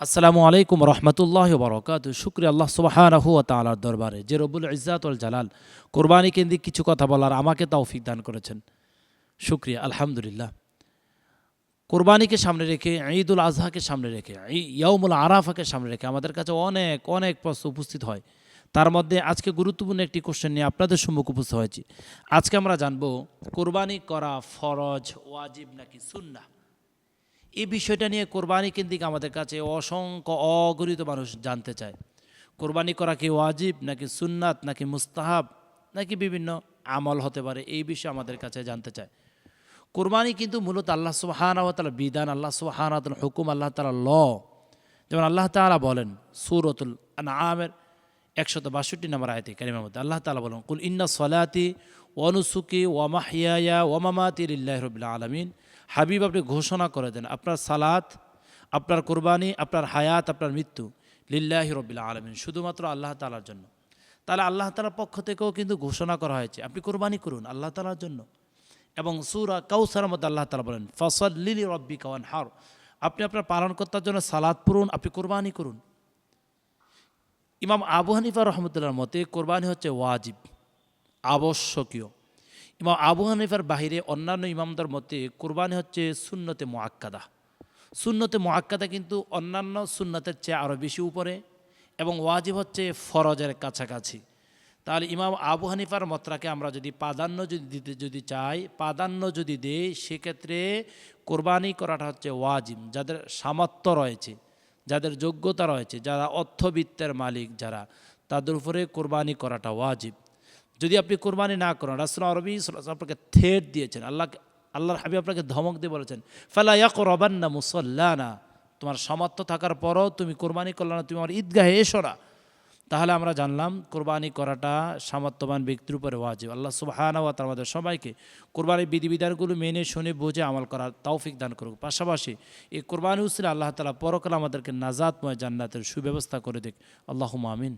আসসালামু আলাইকুম রহমতুল্লাহ বরকাত শুক্রিয়া আল্লাহ সুবাহানহু তালার দরবারে যে রবুল ইজাতুল জালাল কোরবানি কেন্দ্রিক কিছু কথা বলার আমাকে তৌফিক দান করেছেন। শুক্রিয়া, আলহামদুলিল্লাহ। কোরবানিকে সামনে রেখে, ঈদুল আজহাকে সামনে রেখে, ই- ইয়াউমুল আরাফাকে সামনে রেখে আমাদের কাছে অনেক অনেক প্রশ্ন উপস্থিত হয়। তার মধ্যে আজকে গুরুত্বপূর্ণ একটি কোশ্চেন নিয়ে আপনাদের সম্মুখ উপস্থিত হয়েছি। আজকে আমরা জানব, কোরবানি করা ফরজ, ওয়াজিব নাকি সুন্নাহ? এই বিষয়টা নিয়ে কোরবানি কেন্দ্রিক আমাদের কাছে অসংখ্য অগণিত মানুষ জানতে চায়। কোরবানি করা কি ওয়াজিব, নাকি সুন্নাত, নাকি মুস্তাহাব, নাকি বিভিন্ন আমল হতে পারে, এই বিষয়ে আমাদের কাছে জানতে চায়। কোরবানি কিন্তু মূলত আল্লাহ সুবাহানাতালা বিধান, আল্লাহ সুবাহানাতাল হুকুম, আল্লাহ তালা ল। যেমন আল্লাহ তাআলা বলেন সুরতুল আমের একশত বাষট্টি নম্বর আয়তে কারিমার মধ্যে আল্লাহ তালা বলেন, কুল ইন্না সলাতি ওয়ানুসুকি ওয়ামাহিয়া ওয়ামামাতি লিল্লাহ রবিল্লা আলমিন। হাবিব, আপনি ঘোষণা করে দেন, আপনার সালাত, আপনার কোরবানি, আপনার হায়াত, আপনার মৃত্যু লিল্লাহ রবিল্লা আলমিন, শুধুমাত্র আল্লাহ তালার জন্য। তাহলে আল্লাহ তালার পক্ষ থেকেও কিন্তু ঘোষণা করা হয়েছে, আপনি কোরবানি করুন আল্লাহ তালার জন্য। এবং সুরা কাউসার মধ্যে আল্লাহ তালা বলেন ফসল লিলি রব্বি কাওয়ান হার আপনি আপনার পালনকর্তার জন্য সালাদ পড়ুন, আপনি কোরবানি করুন। ইমাম আবু হানিফা রহমতুল্লাহর মতে কোরবানি হচ্ছে ওয়াজিব, আবশ্যকীয়। ইমাম আবু হানিফার বাহিরে অন্যান্য ইমামদের মতে কোরবানি হচ্ছে সুন্নতে মোয়াক্কাদা সুন্নতে মোয়াক্কাদা কিন্তু অন্যান্য সুন্নতের চেয়ে আরও বেশি উপরে এবং ওয়াজিব হচ্ছে ফরজের কাছাকাছি। তাহলে ইমাম আবু হানিফার মতরাকে আমরা যদি প্রাধান্য যদি দিতে, যদি চাই, প্রাধান্য যদি দেই, সেক্ষেত্রে কোরবানি করাটা হচ্ছে ওয়াজিব, যাদের সামর্থ্য রয়েছে, যাদের যোগ্যতা রয়েছে, যারা অর্থবিত্তের মালিক যারা, তাদের উপরে কোরবানি করাটা ওয়াজিব। যদি আপনি কোরবানি না করেন, রাসুল আরবি আপনাকে থেট দিয়েছেন আল্লাহ আল্লাহর হাবিব আপনাকে ধমক দিয়ে বলেছেন, ফালা ইয়াক রবান্না মুসল্লানা তোমার সামর্থ্য থাকার পরও তুমি কোরবানি করলে না, তুমি আমার ঈদগাহে এসো না। তাহলে আমরা জানলাম কোরবানি করাটা সামর্থ্যবান ব্যক্তির উপরে ওয়াজিব। আল্লাহ সুবহানাহু ওয়া তাআলা আমাদের সবাইকে কোরবানির বিধিবিধানগুলো মেনে, শুনে, বুঝে আমল করার তৌফিক দান করুক। পাশাপাশি এই কোরবানি উসিলে আল্লাহ তালা পরকাল আমাদেরকে নাজাতময় জান্নাতের সুব্যবস্থা করে দিক। আল্লাহুম্মা আমিন।